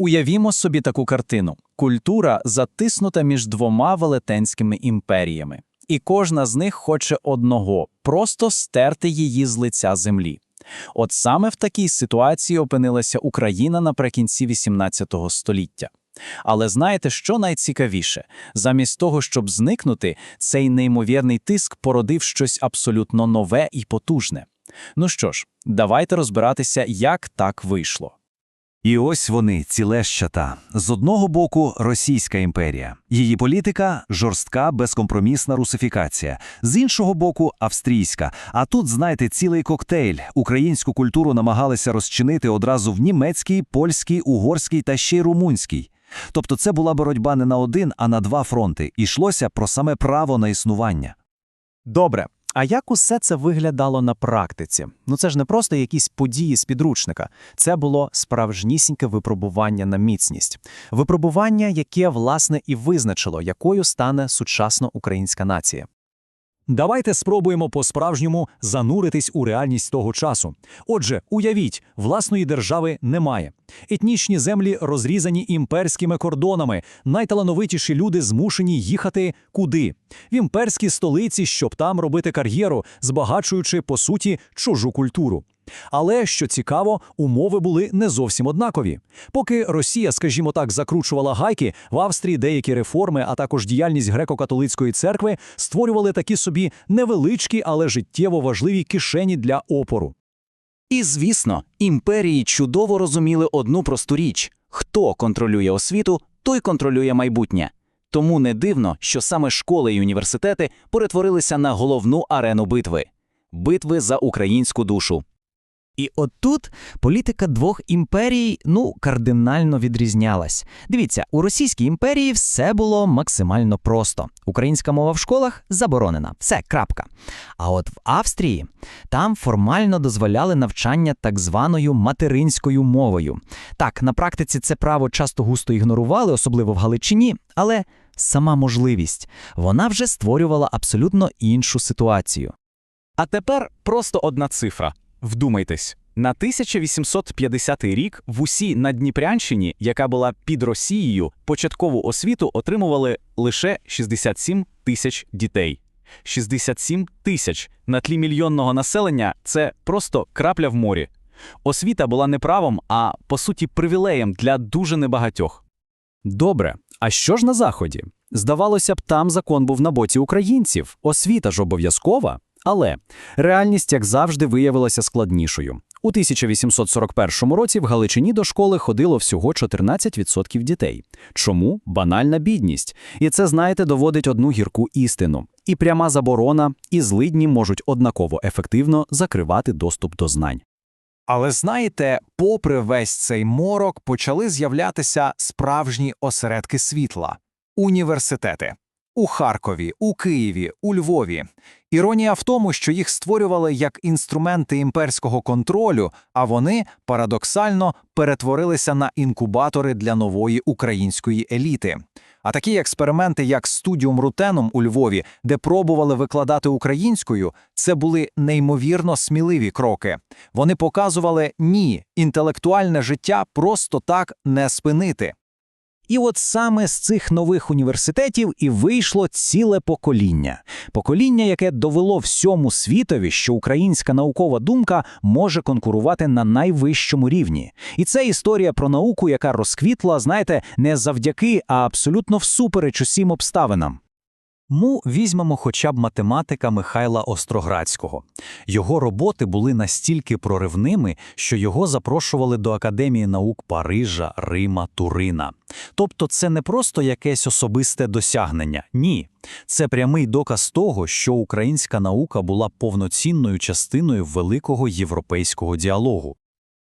Уявімо собі таку картину: культура затиснута між двома велетенськими імперіями, і кожна з них хоче одного просто стерти її з лиця землі. От саме в такій ситуації опинилася Україна наприкінці XVIII століття. Але знаєте, що найцікавіше? Замість того, щоб зникнути, цей неймовірний тиск породив щось абсолютно нове і потужне. Ну що ж, давайте розбиратися, як так вийшло. І ось вони, ці лещата. З одного боку Російська імперія. Її політика жорстка, безкомпромісна русифікація. З іншого боку австрійська. А тут, знаєте, цілий коктейль. Українську культуру намагалися розчинити одразу в німецькій, польській, угорській та ще й румунській. Тобто це була боротьба не на один, а на два фронти. Ішлося про саме право на існування. Добре. А як усе це виглядало на практиці? Ну це ж не просто якісь події з підручника. Це було справжнісіньке випробування на міцність. Випробування, яке, власне, і визначило, якою стане сучасна українська нація. Давайте спробуємо по-справжньому зануритись у реальність того часу. Отже, уявіть, власної держави немає. Етнічні землі розрізані імперськими кордонами. Найталановитіші люди змушені їхати куди? В імперські столиці, щоб там робити кар'єру, збагачуючи по суті чужу культуру. Але що цікаво, умови були не зовсім однакові. Поки Росія, скажімо так, закручувала гайки, в Австрії деякі реформи, а також діяльність греко-католицької церкви створювали такі собі невеличкі, але життєво важливі кишені для опору. І звісно, імперії чудово розуміли одну просту річ: хто контролює освіту, той контролює майбутнє. Тому не дивно, що саме школи і університети перетворилися на головну арену битви битви за українську душу. І отут політика двох імперій ну кардинально відрізнялась. Дивіться, у Російській імперії все було максимально просто. Українська мова в школах заборонена. Все, крапка. А от в Австрії там формально дозволяли навчання так званою материнською мовою. Так, на практиці це право часто густо ігнорували, особливо в Галичині, але сама можливість вона вже створювала абсолютно іншу ситуацію. А тепер просто одна цифра. Вдумайтесь, на 1850 рік в усій Надніпрянщині, яка була під Росією, початкову освіту отримували лише 67 тисяч дітей. 67 тисяч на тлі мільйонного населення це просто крапля в морі. Освіта була не правом, а по суті привілеєм для дуже небагатьох. Добре, а що ж на заході? Здавалося б, там закон був на боці українців, освіта ж обов'язкова. Але реальність, як завжди, виявилася складнішою. У 1841 році в Галичині до школи ходило всього 14% дітей. Чому банальна бідність? І це, знаєте, доводить одну гірку істину. І пряма заборона, і злидні можуть однаково ефективно закривати доступ до знань. Але знаєте, попри весь цей морок почали з'являтися справжні осередки світла університети. У Харкові, у Києві, у Львові. Іронія в тому, що їх створювали як інструменти імперського контролю, а вони парадоксально перетворилися на інкубатори для нової української еліти. А такі експерименти, як студіум Рутеном у Львові, де пробували викладати українською, це були неймовірно сміливі кроки. Вони показували ні, інтелектуальне життя просто так не спинити. І от саме з цих нових університетів і вийшло ціле покоління. Покоління, яке довело всьому світові, що українська наукова думка може конкурувати на найвищому рівні. І це історія про науку, яка розквітла, знаєте, не завдяки, а абсолютно всупереч усім обставинам. Му візьмемо хоча б математика Михайла Остроградського. Його роботи були настільки проривними, що його запрошували до Академії наук Парижа, Рима, Турина. Тобто це не просто якесь особисте досягнення. Ні. Це прямий доказ того, що українська наука була повноцінною частиною великого європейського діалогу.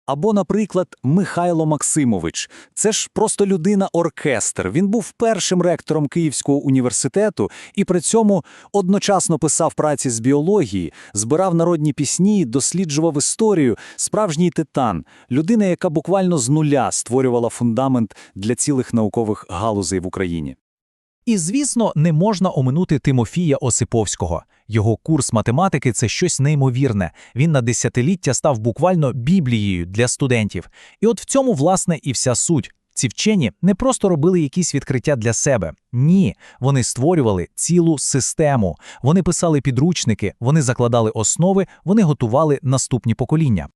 Або, наприклад, Михайло Максимович. Це ж просто людина-оркестр. Він був першим ректором Київського університету і при цьому одночасно писав праці з біології, збирав народні пісні, досліджував історію, справжній титан, людина, яка буквально з нуля створювала фундамент для цілих наукових галузей в Україні. І, звісно, не можна оминути Тимофія Осиповського. Його курс математики це щось неймовірне. Він на десятиліття став буквально біблією для студентів. І от в цьому, власне, і вся суть. Ці вчені не просто робили якісь відкриття для себе. Ні, вони створювали цілу систему. Вони писали підручники, вони закладали основи, вони готували наступні покоління.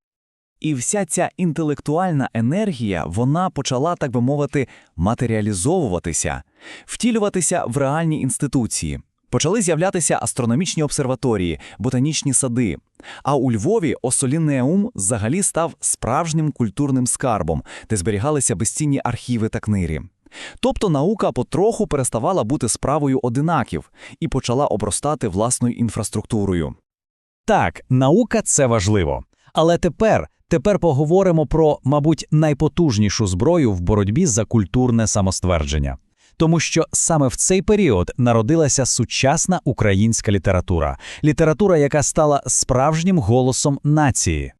І вся ця інтелектуальна енергія, вона почала, так би мовити, матеріалізовуватися, втілюватися в реальні інституції. Почали з'являтися астрономічні обсерваторії, ботанічні сади. А у Львові Осолінеум взагалі став справжнім культурним скарбом, де зберігалися безцінні архіви та книги. Тобто наука потроху переставала бути справою одинаків і почала обростати власною інфраструктурою. Так, наука це важливо. Але тепер, тепер поговоримо про, мабуть, найпотужнішу зброю в боротьбі за культурне самоствердження. Тому що саме в цей період народилася сучасна українська література, література, яка стала справжнім голосом нації.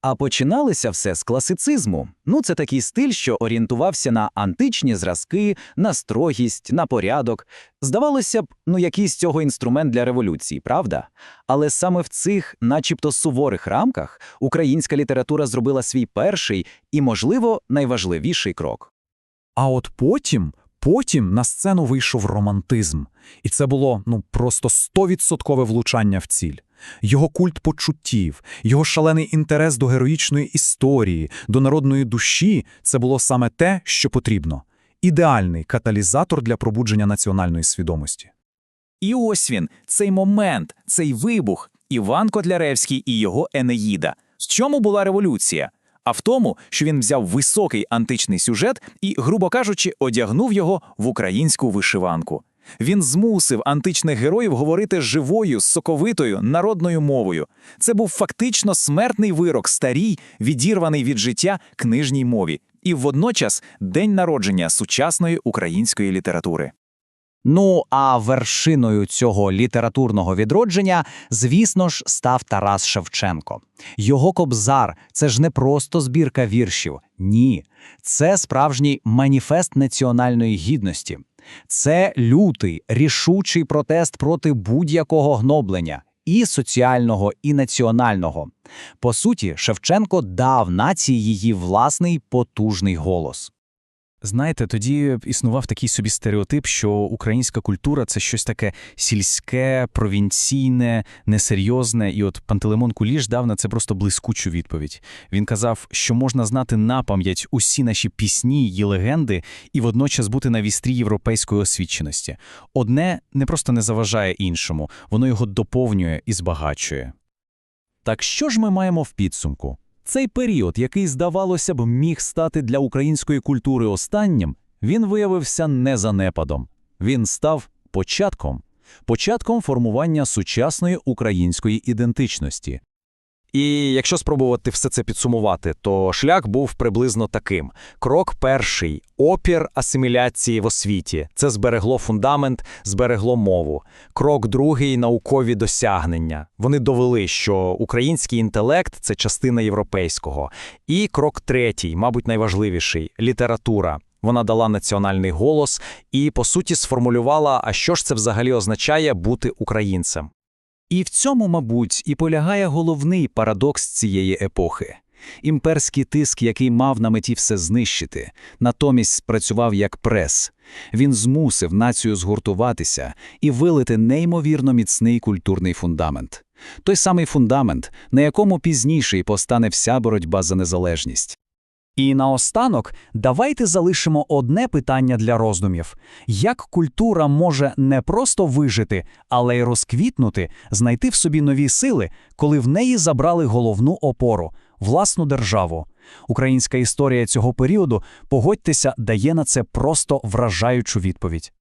А починалося все з класицизму. Ну, це такий стиль, що орієнтувався на античні зразки, на строгість, на порядок. Здавалося б, ну якийсь цього інструмент для революції, правда? Але саме в цих, начебто суворих рамках, українська література зробила свій перший і, можливо, найважливіший крок. А от потім, потім на сцену вийшов романтизм. І це було, ну, просто стовідсоткове влучання в ціль. Його культ почуттів, його шалений інтерес до героїчної історії, до народної душі – це було саме те, що потрібно. Ідеальний каталізатор для пробудження національної свідомості. І ось він, цей момент, цей вибух, Іван Котляревський і його Енеїда. В чому була революція? А в тому, що він взяв високий античний сюжет і, грубо кажучи, одягнув його в українську вишиванку. Він змусив античних героїв говорити живою, соковитою, народною мовою. Це був фактично смертний вирок старій, відірваний від життя книжній мові, і водночас день народження сучасної української літератури. Ну а вершиною цього літературного відродження, звісно ж, став Тарас Шевченко. Його кобзар це ж не просто збірка віршів. Ні, це справжній маніфест національної гідності. Це лютий, рішучий протест проти будь-якого гноблення і соціального, і національного. По суті, Шевченко дав нації її власний потужний голос. Знаєте, тоді існував такий собі стереотип, що українська культура це щось таке сільське, провінційне, несерйозне. І от Пантелеймон Куліш дав на це просто блискучу відповідь. Він казав, що можна знати напам'ять усі наші пісні й легенди і водночас бути на вістрі європейської освіченості. Одне не просто не заважає іншому, воно його доповнює і збагачує. Так що ж ми маємо в підсумку? Цей період, який, здавалося б, міг стати для української культури останнім, він виявився не занепадом. Він став початком, початком формування сучасної української ідентичності. І якщо спробувати все це підсумувати, то шлях був приблизно таким: крок перший опір асиміляції в освіті. Це зберегло фундамент, зберегло мову. Крок другий наукові досягнення. Вони довели, що український інтелект це частина європейського. І крок третій, мабуть, найважливіший література. Вона дала національний голос і, по суті, сформулювала, а що ж це взагалі означає бути українцем. І в цьому, мабуть, і полягає головний парадокс цієї епохи. Імперський тиск, який мав на меті все знищити, натомість спрацював як прес. Він змусив націю згуртуватися і вилити неймовірно міцний культурний фундамент. Той самий фундамент, на якому пізніше й постане вся боротьба за незалежність. І наостанок давайте залишимо одне питання для роздумів: як культура може не просто вижити, але й розквітнути, знайти в собі нові сили, коли в неї забрали головну опору власну державу. Українська історія цього періоду, погодьтеся, дає на це просто вражаючу відповідь.